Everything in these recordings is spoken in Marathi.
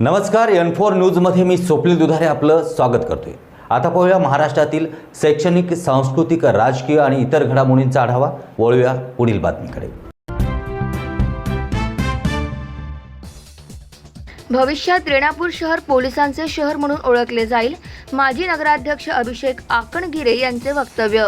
नमस्कार एन फोर न्यूजमध्ये मी स्वप्नील दुधारे आपलं स्वागत करतोय. आता पाहूया महाराष्ट्रातील शैक्षणिक सांस्कृतिक राजकीय आणि इतर घडामोडींचा आढावा. वळूया पुढील बातमीकडे. भविष्यात रेणापूर शहर पोलिसांचे शहर म्हणून ओळखले जाईल. माजी नगराध्यक्ष अभिषेक आकणगिरे यांचे वक्तव्य.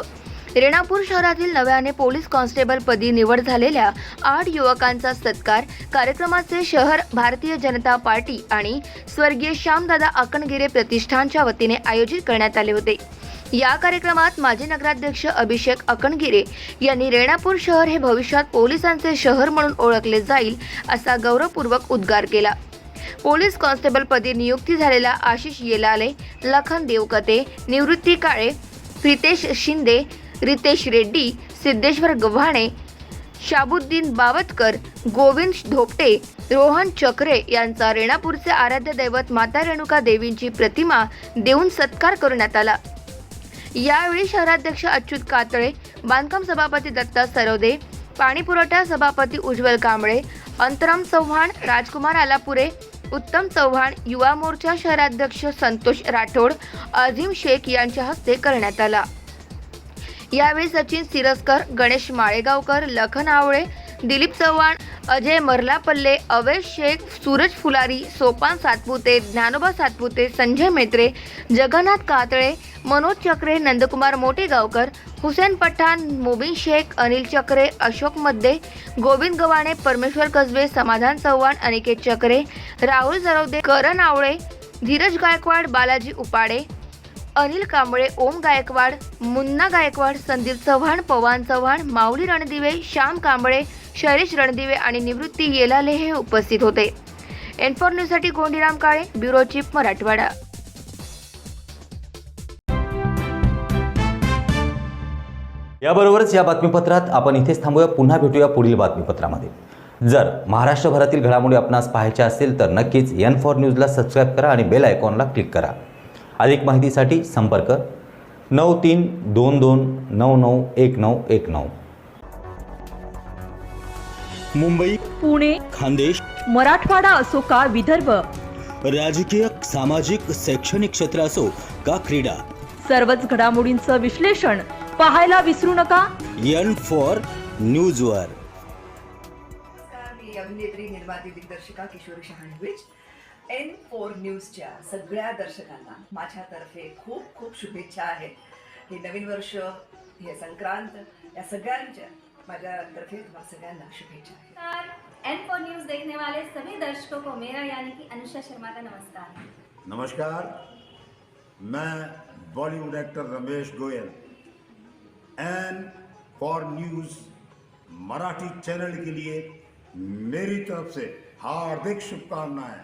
रेणापूर शहरातील नव्याने पोलीस कॉन्स्टेबल पदी निवड झालेल्या आठ युवकांचा सत्कार कार्यक्रमाचे शहर भारतीय जनता पार्टी आणि स्वर्गीय श्यामदादा आकणगिरे प्रतिष्ठानच्या वतीने आयोजित करण्यात आले होते. या कार्यक्रमात माजी नगराध्यक्ष अभिषेक अकणगिरे यांनी रेणापूर शहर हे भविष्यात पोलिसांचे शहर म्हणून ओळखले जाईल असा गौरवपूर्वक उद्गार केला. पोलीस कॉन्स्टेबल पदी नियुक्ती झालेला आशिष येलाले लखन देवकते निवृत्ती काळे प्रितेश शिंदे रितेश रेड्डी सिद्धेश्वर गव्हाणे शाबुद्दीन बावतकर गोविंद धोपटे रोहन चक्रे यांचा रेणापूरचे आराध्य दैवत माता रेणुका देवींची प्रतिमा देऊन सत्कार करण्यात आला. यावेळी शहराध्यक्ष अच्युत कातळे बांधकाम सभापती दत्ता सरोदे पाणीपुरवठा सभापती उज्ज्वल कांबळे अंतराम चव्हाण राजकुमार आलापुरे उत्तम चव्हाण युवा मोर्चा शहराध्यक्ष संतोष राठोड अझीम शेख यांच्या हस्ते करण्यात आला. यावेळी सचिन सिरस्कर गणेश माळेगावकर लखन आवळे दिलीप चव्हाण अजय मर्लापल्ले अवेश शेख सूरज फुलारी सोपान सातपुते ज्ञानोबा सातपुते संजय मेत्रे जगन्नाथ कातळे मनोज चक्रे नंदकुमार मोटेगावकर हुसेन पठाण मोबिन शेख अनिल चक्रे अशोक मद्दे गोविंद गव्हाणे परमेश्वर कसबे समाधान चव्हाण अनिकेत चक्रे राहुल जरवदे करण आवळे धीरज गायकवाड बालाजी उपाडे अनिल कांबळे ओम गायकवाड मुन्ना गायकवाड संदीप चव्हाण पवन चव्हाण माऊली रणदिवे श्याम कांबळे शैलेश रणदिवे आणि निवृत्ती येलाले हे उपस्थित होते. एनफॉर न्यूजसाठी गोंडीराम काळे ब्युरो चीफ मराठवाडा. याबरोबरच या बातमीपत्रात आपण इथेच थांबूया. पुन्हा भेटूया पुढील बातमीपत्रामध्ये. जर महाराष्ट्रभरातील घडामोडी आपणास पाहायच्या असेल तर नक्कीच एन फॉर न्यूजला सबस्क्राईब करा आणि बेल आयकॉनला क्लिक करा. अधिक माहितीसाठी संपर्क नऊ तीन दोन दोन नऊ नऊ एक नऊ एक नऊ. मुंबई पुणे खानदेश मराठवाडा असो का विदर्भ? राजकीय सामाजिक शैक्षणिक क्षेत्र असो का क्रीडा? सर्वच घडामोडींचं विश्लेषण पाहायला विसरू नका. एन फॉर न्यूजवर. नमस्कार मी अभिनेत्री निर्माती दिग्दर्शिका किशोरी शहाणविच एन फोर न्यूजच्या सगळ्या दर्शकांना माझ्यातर्फे खूप खूप शुभेच्छा आहेत हे नवीन वर्ष हे संक्रांत या सगळ्यांच्या माझ्यातर्फे तुम्हाला सगळ्यांना शुभेच्छा आहेत एन फोर न्यूज़ देखने वाले सभी दर्शकों को मेरा यानी कि अनुषा शर्मा का नमस्कार. नमस्कार। मैं Bollywood actor Ramesh Goyal N for news Marathi channel के लिए मेरी तरफ़ से हार्दिक शुभकामनाएँ।